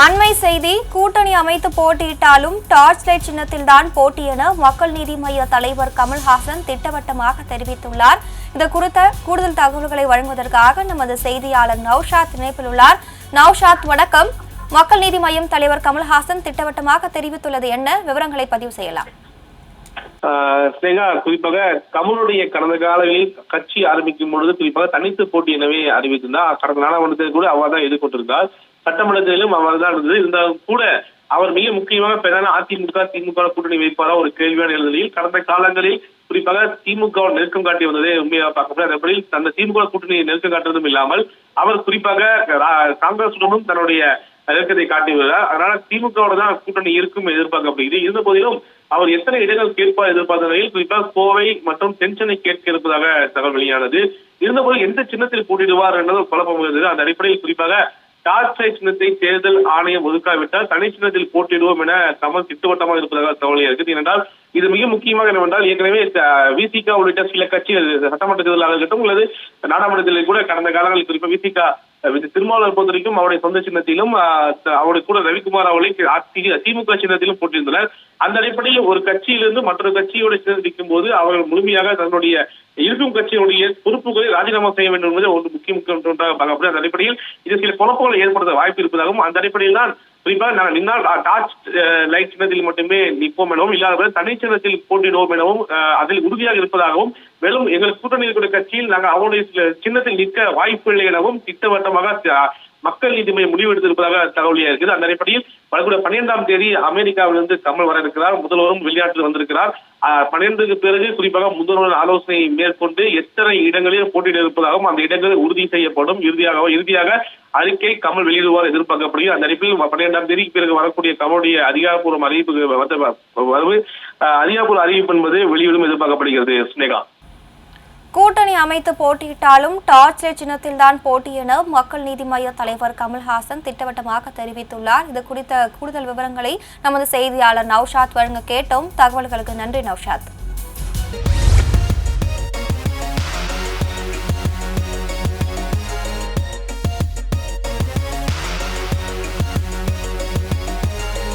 அண்மை செய்தி கூட்டணி அமைத்து போட்டியிட்டாலும் டார்ச் லைட் சின்னத்தில்தான் போட்டி என மக்கள் நீதி மய்ய தலைவர் கமல்ஹாசன் திட்டவட்டமாக தெரிவித்துள்ளார். இது குறித்த கூடுதல் தகவல்களை வழங்குவதற்காக நமது செய்தியாளர் நௌஷாத் இணைப்பில் உள்ளார். நௌஷாத் வணக்கம். மக்கள் நீதி மய்யம் தலைவர் கமல்ஹாசன் திட்டவட்டமாக தெரிவித்துள்ளது என்ன? விவரங்களை பதிவு செய்யலாம். ஸ்னேகா குறிப்பாக கமலுடைய கடந்த காலங்களில் கட்சி ஆரம்பிக்கும் பொழுது குறிப்பாக தனித்து போட்டி எனவே அறிவித்திருந்தார். கடந்த நாடாளுமன்றத்தில் கூட அவர் தான் எதிர்கொண்டிருந்தார். சட்டமன்றத்திலும் அவர் தான் இருந்தது. இருந்தாலும் கூட அவர் மிக முக்கியமாக பிரதான அதிமுக திமுக கூட்டணி வைப்பாரா ஒரு கேள்வியான எழுதலில் கடந்த காலங்களில் குறிப்பாக திமுக நெருக்கம் காட்டி வந்ததே உண்மையாக பார்க்கப்படும் அதன்படியில் அந்த திமுக கூட்டணியை நெருக்கம் காட்டுவதும் இல்லாமல் அவர் குறிப்பாக காங்கிரசுடனும் தன்னுடைய நெருக்கத்தை காட்டி அதனால திமுகவோட தான் கூட்டணி இருக்கும் எதிர்பார்க்கப்படுகிறது இருந்த போதிலும் அவர் எத்தனை இடங்கள் கேட்பார் எதிர்பார்த்த நிலையில் குறிப்பாக கோவை மற்றும் தென்சென்னை கேட்க இருப்பதாக தகவல் வெளியானது. இருந்தபோது எந்த சின்னத்தில் போட்டிடுவார் என்பது குழப்பம் இருந்தது. அந்த அடிப்படையில் குறிப்பாக டார்ச்சை சின்னத்தை தேர்தல் ஆணையம் ஒதுக்காவிட்டால் தனி சின்னத்தில் போட்டிடுவோம் என கமல் திட்டவட்டமாக இருப்பதாக தகவல் இருக்குது ஏனென்றால் இது மிக முக்கியமாக என்னவென்றால் ஏற்கனவே விசிகா உள்ளிட்ட சில கட்சிகள் சட்டமன்ற தேர்தலாக இருக்கட்டும் அல்லது நாடாளுமன்றத்தில் கூட கடந்த காலங்களில் குறிப்பாக விசிகா திருமாவளவர் பொறுத்த வரைக்கும் அவருடைய சொந்த சின்னத்திலும் அவருடைய கூட ரவிக்குமார் அவர்களை திமுக சின்னத்திலும் போட்டியிருந்தனர் அந்த அடிப்படையில் ஒரு கட்சியிலிருந்து மற்றொரு கட்சியோடு சேர்ந்திருக்கும் போது அவர்கள் முழுமையாக தன்னுடைய இருக்கும் கட்சியினுடைய பொறுப்புகளை ராஜினாமா செய்ய வேண்டும் என்பது ஒரு முக்கிய முக்கிய ஒன்றாக அந்த அடிப்படையில் இது சில குழப்பங்களை ஏற்படுத்த வாய்ப்பு இருப்பதாகவும் அந்த அடிப்படையில் தான் குறிப்பாக நாங்கள் நின்னால் டார்ச் லைட் சின்னத்தில் மட்டுமே நிற்போம் எனவும் இல்லாத தனி சின்னத்தில் போட்டியிடுவோம் எனவும் அதில் உறுதியாக இருப்பதாகவும் மேலும் எங்கள் கூட்டணி இருக்கிற கட்சியில் நாங்கள் அவருடைய சின்னத்தில் நிற்க வாய்ப்பு இல்லை எனவும் திட்டவட்டமாக மக்கள் நீதி மையம் முடிவெடுத்திருப்பதாக தகவலியா இருக்குது. அந்த அடிப்படையில் வரக்கூடிய பன்னிரெண்டாம் தேதி அமெரிக்காவிலிருந்து கமல் வர இருக்கிறார் முதல்வரும் வெளிநாட்டில் வந்திருக்கிறார். பன்னிரண்டுக்கு பிறகு குறிப்பாக முதல்வர் ஆலோசனை மேற்கொண்டு எத்தனை இடங்களில் போட்டியிட இருப்பதாகவும் அந்த இடங்கள் உறுதி செய்யப்படும். இறுதியாக இறுதியாக அறிக்கை கமல் வெளியிடுவார் எதிர்பார்க்கப்படுகிறது. அந்த அடிப்பில் பன்னிரெண்டாம் தேதிக்கு பிறகு வரக்கூடிய கமலுடைய அதிகாரப்பூர்வ அறிவிப்பு வந்து அதிகாரப்பூர்வ அறிவிப்பு என்பது வெளியிடும் எதிர்பார்க்கப்படுகிறது. ஸ்னேகா. கூட்டணி அமைத்து போட்டியிட்டாலும் டார்ச் சின்னத்தில் சின்னத்தில்தான் போட்டி என மக்கள் நீதி மய்ய தலைவர் கமல்ஹாசன் திட்டவட்டமாக தெரிவித்துள்ளார். இது குறித்த கூடுதல் விவரங்களை நமது செய்தியாளர் நௌஷாத் வழங்க கேட்டோம். தகவல்களுக்கு நன்றி நௌஷாத்.